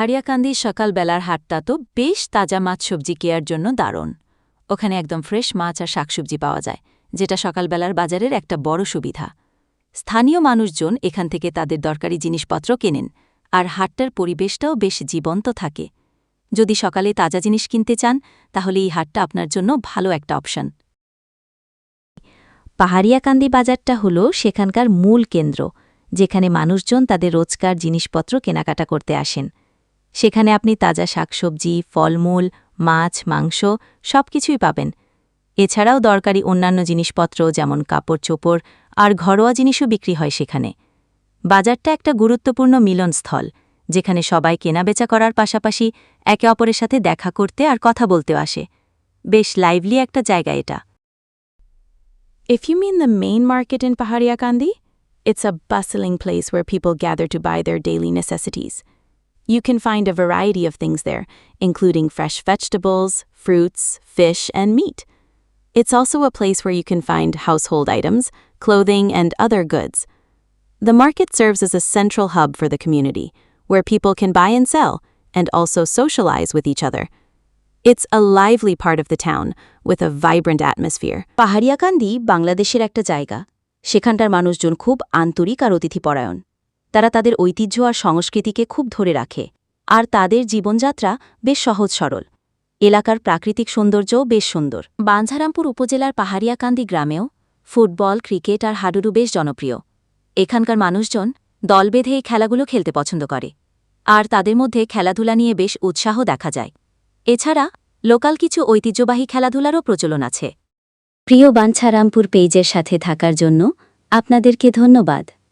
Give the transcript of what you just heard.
পাহাড়িয়াকান্দির সকালবেলার হাটটা তো বেশ তাজা মাছ সবজি কেয়ার জন্য দারুণ। ওখানে একদম ফ্রেশ মাছ আর শাকসবজি পাওয়া যায়, যেটা সকালবেলার বাজারের একটা বড় সুবিধা। স্থানীয় মানুষজন এখান থেকে তাদের দরকারি জিনিসপত্র কেনেন, আর হাটটার পরিবেশটাও বেশ জীবন্ত থাকে। যদি সকালে তাজা জিনিস কিনতে চান, তাহলে এই হাটটা আপনার জন্য ভালো একটা অপশন। পাহাড়িয়াকান্দি বাজারটা হল সেখানকার মূল কেন্দ্র, যেখানে মানুষজন তাদের রোজকার জিনিসপত্র কেনাকাটা করতে আসেন। সেখানে আপনি তাজা শাকসবজি ফলমূল মাছ মাংস সবকিছুই পাবেন। এছাড়াও দরকারি অন্যান্য জিনিসপত্র যেমন কাপড় চোপড় আর ঘরোয়া জিনিসও বিক্রি হয় সেখানে। বাজারটা একটা গুরুত্বপূর্ণ মিলনস্থল যেখানে সবাই কেনাবেচা করার পাশাপাশি একে অপরের সাথে দেখা করতে আর কথা বলতেও আসে। বেশ লাইভলি একটা জায়গা এটা। If you mean the main market in Pahariakandi, it's a bustling place where people gather to buy their daily necessities. You can find a variety of things there, including fresh vegetables, fruits, fish, and meat. It's also a place where you can find household items, clothing, and other goods. The market serves as a central hub for the community, where people can buy and sell, and also socialize with each other. It's a lively part of the town, with a vibrant atmosphere. Pahariakandi বাংলাদেশের একটা জায়গা সেখানটার মানুষজন খুব আন্তরিক আর অতিথিপরায়ণ তারা তাদের ঐতিহ্য আর সংস্কৃতিকে খুব ধরে রাখে। আর তাদের জীবনযাত্রা বেশ সহজ সরল। এলাকার প্রাকৃতিক সৌন্দর্যও বেশ সুন্দর। বাঞ্ঝারামপুর উপজেলার পাহাড়িয়াকান্দি গ্রামেও ফুটবল, ক্রিকেট আর হাডুডু বেশ জনপ্রিয়। এখানকার মানুষজন দল বেঁধে এই খেলাগুলো খেলতে পছন্দ করে। আর তাদের মধ্যে খেলাধুলা নিয়ে বেশ উৎসাহ দেখা যায়। এছাড়া লোকাল কিছু ঐতিহ্যবাহী খেলাধুলারও প্রচলন আছে। প্রিয় বাঞ্ছারামপুর পেজের সাথে থাকার জন্য আপনাদেরকে ধন্যবাদ।